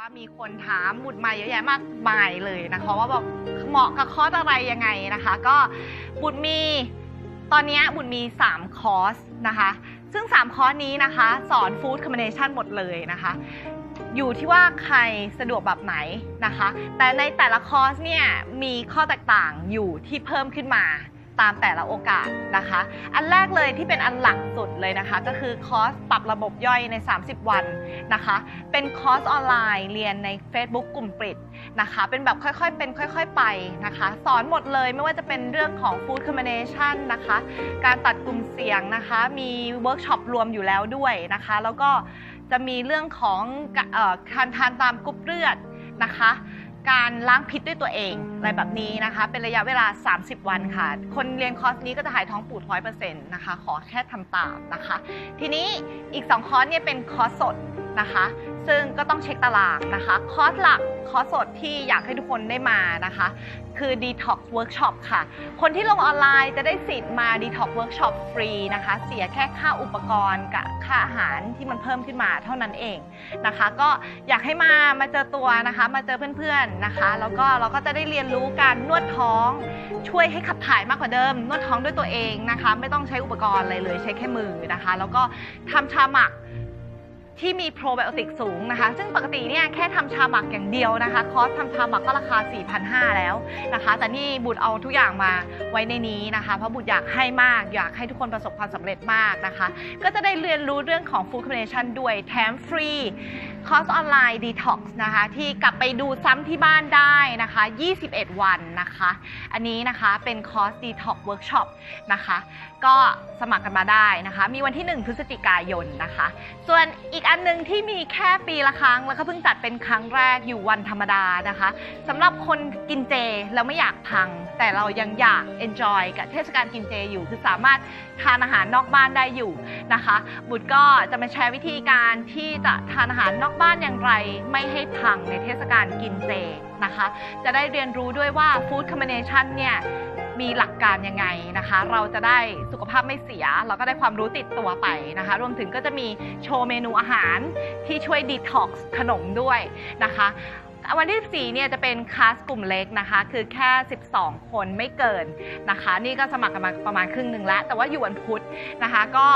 ว่ามีคนถามบุตรมาเยอะแยะมากมายเลยนะคะว่าแบบเหมาะกับคอร์สอะไรยังไงนะคะ ก็บุตรมีตอนนี้บุตรมี 3 คอร์สนะคะ ซึ่ง 3 คอร์สนี้นะคะ สอนฟู้ดคอมบิเนชันหมดเลยนะคะ อยู่ที่ว่าใครสะดวกแบบไหนนะคะ แต่ในแต่ละคอร์สเนี่ยมีข้อแตกต่างอยู่ที่เพิ่มขึ้นมา ตามแต่ละโอกาสนะคะ อันแรกเลยที่เป็นอันหลักสุดเลยนะคะ ก็คือคอร์สปรับระบบย่อยใน 30 วันนะคะ เป็นคอร์สออนไลน์เรียนใน Facebook กลุ่มปิดนะคะ เป็นแบบค่อยๆเป็นค่อยๆไปนะคะ สอนหมดเลยไม่ว่าจะเป็นเรื่องของ Food Combination นะคะ การตัดกลุ่มเสียงนะคะ มีเวิร์กช็อปรวมอยู่แล้วด้วยนะคะ แล้วก็จะมีเรื่องของการทานตามกรุ๊ปเลือดนะคะ การล้างพิษด้วยตัวเองอะไรแบบนี้นะคะ เป็นระยะเวลา 30 วันค่ะ คนเรียนคอร์สนี้ก็จะหายท้องปูดร้อยเปอร์เซ็นต์นะคะ ขอแค่ทำตามนะคะ ทีนี้อีก 2 คอร์สเนี่ยเป็นคอร์สสดนะคะ ซึ่งก็ต้องเช็คตารางนะคะ คอร์สหลักคอร์สสดที่อยากให้ทุกคนได้มานะคะ คือ Detox Workshop ค่ะ คนที่ลงออนไลน์จะได้สิทธิ์มา Detox Workshop ฟรีนะคะ เสียแค่ค่าอุปกรณ์กับค่าอาหารที่มันเพิ่มขึ้นมาเท่านั้นเองนะคะ ก็อยากให้มามาเจอตัวนะคะ มาเจอเพื่อนๆนะคะ แล้วก็เราก็จะได้เรียนรู้การนวดท้อง ช่วยให้ขับถ่ายมากกว่าเดิม นวดท้องด้วยตัวเองนะคะ ไม่ต้องใช้อุปกรณ์อะไรเลยใช้แค่มือนะคะ แล้วก็ทำชาหมัก ที่มีโปรไบโอติกสูงนะคะ ซึ่งปกติเนี่ยแค่ทำชาหมักอย่างเดียวนะคะ คอสทำชาหมักก็ราคา 4,500 แล้วนะคะ แต่นี่บุตรเอาทุกอย่างมาไว้ในนี้นะคะ เพราะบุตรอยากให้มาก อยากให้ทุกคนประสบความสำเร็จมากนะคะ ก็จะได้เรียนรู้เรื่องของ Food Combination ด้วยแถมฟรี คอร์สออนไลน์ Detox นะคะ ที่กลับไปดูซ้ำที่บ้านได้นะคะ 21 วันนะคะ อันนี้นะคะเป็นคอร์ส Detox Workshop นะคะ ก็สมัครกันมาได้นะคะ มีวันที่ 1 พฤศจิกายนนะคะ ส่วนอีกอันหนึงที่มีแค่ปีละครั้ง แล้วก็เพิ่งจัดเป็นครั้งแรกอยู่วันธรรมดานะคะสำหรับคนกินเจแล้วไม่อยากพัง แต่เรายังอยาก enjoy กับเทศกาลกินเจอยู่คือสามารถทานอาหารนอกบ้านได้อยู่นะคะ บุตรก็จะมาแชร์วิธีการที่จะทานอาหารนอกบ้านอย่างไรไม่ให้พังในเทศกาลกินเจนะคะ จะได้เรียนรู้ด้วยว่า Food Combination เนี่ยมีหลักการยังไงนะคะ เราจะได้สุขภาพไม่เสีย เราก็ได้ความรู้ติดตัวไปนะคะ รวมถึงก็จะมีโชว์เมนูอาหารที่ช่วยดีท็อกซ์ขนมด้วยนะคะวันที่14เนี่ยจะเป็นคลาสกลุ่มเล็กนะคะ คือแค่ 12 คนไม่เกินนะคะ นี่ก็สมัครกันมาประมาณครึ่งหนึ่งแล้ว แต่ว่าอยู่วันพุธนะคะ ก็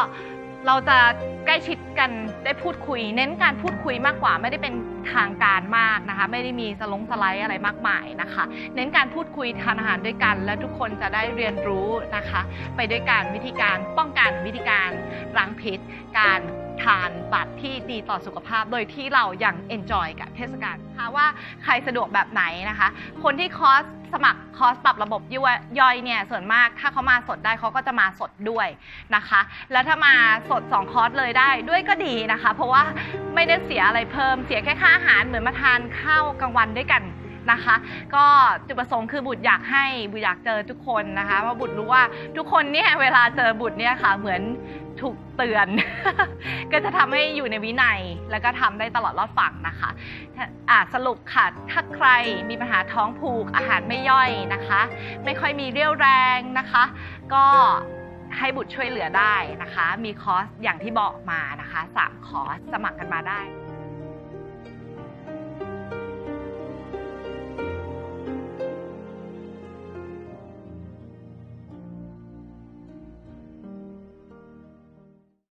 เราจะใกล้ชิดกันได้พูดคุย เน้นการพูดคุยมากกว่า ไม่ได้เป็นทางการมากนะคะ ไม่ได้มีสลงสไลด์อะไรมากมายนะคะ เน้นการพูดคุยทานอาหารด้วยกัน และทุกคนจะได้เรียนรู้นะคะ ไปด้วยกันวิธีการป้องกันวิธีการล้างพิษ การทานบัตรที่ดีต่อสุขภาพ โดยที่เรายังเอนจอยกับเทศกาลนะคะว่าใครสะดวกแบบไหนนะคะ คนที่คอร์ส สมัครคอร์สปรับระบบย่อยย่อยเนี่ยส่วนมากถ้าเขามาสดได้เขาก็จะมาสดด้วยนะคะ แล้วถ้ามาสด 2 คอร์สเลยได้ด้วยก็ดีนะคะ เพราะว่าไม่ได้เสียอะไรเพิ่มเสียแค่ค่าอาหารเหมือนมาทานข้าวกลางวันด้วยกัน นะคะ ก็จุดประสงค์คือบุตรอยากให้บุตรอยากเจอทุกคนนะคะเพราะบุตรรู้ว่าทุกคนเนี่ยเวลาเจอบุตรเนี่ยค่ะเหมือนถูกเตือน ก็จะทำให้อยู่ในวินัย แล้วก็ทำได้ตลอดรอดฝั่งนะคะอะสรุปค่ะ ถ้าใครมีปัญหาท้องผูกอาหารไม่ย่อยนะคะ ไม่ค่อยมีเรี่ยวแรงนะคะ ก็ให้บุตรช่วยเหลือได้นะคะ มีคอร์สอย่างที่บอกมานะคะ 3 คอร์สสมัครกันมาได้